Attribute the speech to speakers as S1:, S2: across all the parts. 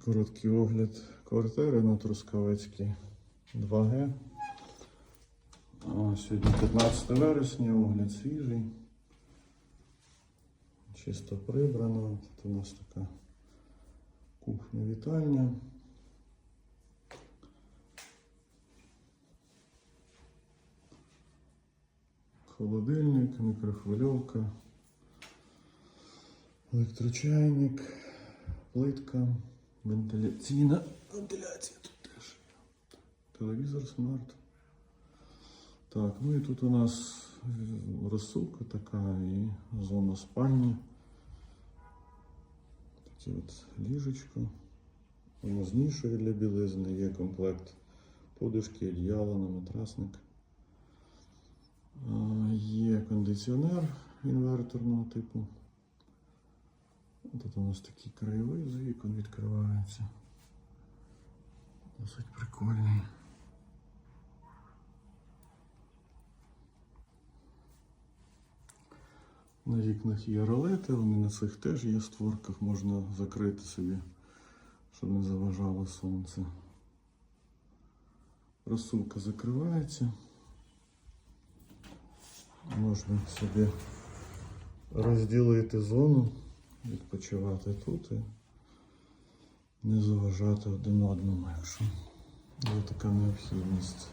S1: Короткий огляд квартири на Трускавецькій 2Г. А, Сьогодні 15 вересня, огляд свіжий. Чисто прибрано. Тут у нас така кухня-вітальня. Холодильник, мікрохвильовка, електрочайник, плитка, вентиляційна вентиляція тут теж. Телевізор смарт. Так, ну і тут у нас розсувка така і зона спальні. Таке от ліжечко. Воно з нішою для білизни, є комплект подушки, одіяла на матрасник. Є кондиціонер інверторного типу. Нас такий краєвий з вікон відкривається. Досить прикольний. На вікнах є ролети, вони на цих теж є створках, можна закрити собі, щоб не заважало сонце. Розсувка закривається. Можна собі розділити зону, відпочивати тут і не заважати один одному, якщо є така необхідність.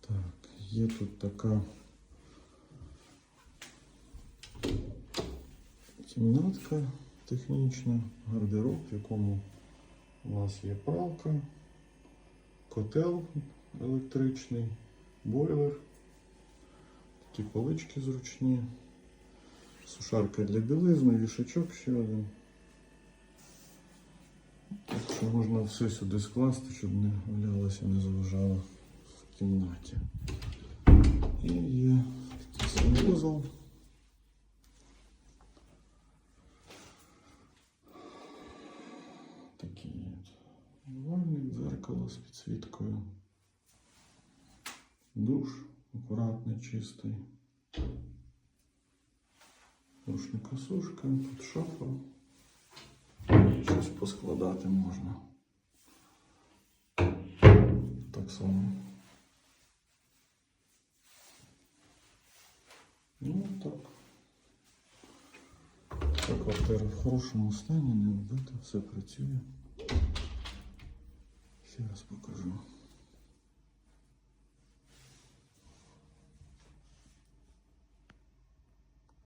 S1: Так, є тут така кімнатка технічна, гардероб, в якому у нас є пралка, котел електричний, бойлер, такі полички зручні, сушарка для білизни, вішачок ще один. Так що можна все сюди скласти, щоб не валялося, не заважало в кімнаті. І є такий санвузол. Такий от умивальник, дзеркало з підсвіткою. Душ акуратний, чистий. Рушника сушка, тут шафа. Щось поскладати можна. Так само. Ну так. Ця квартира в хорошому стані, не вбита, все працює. Ще раз покажу.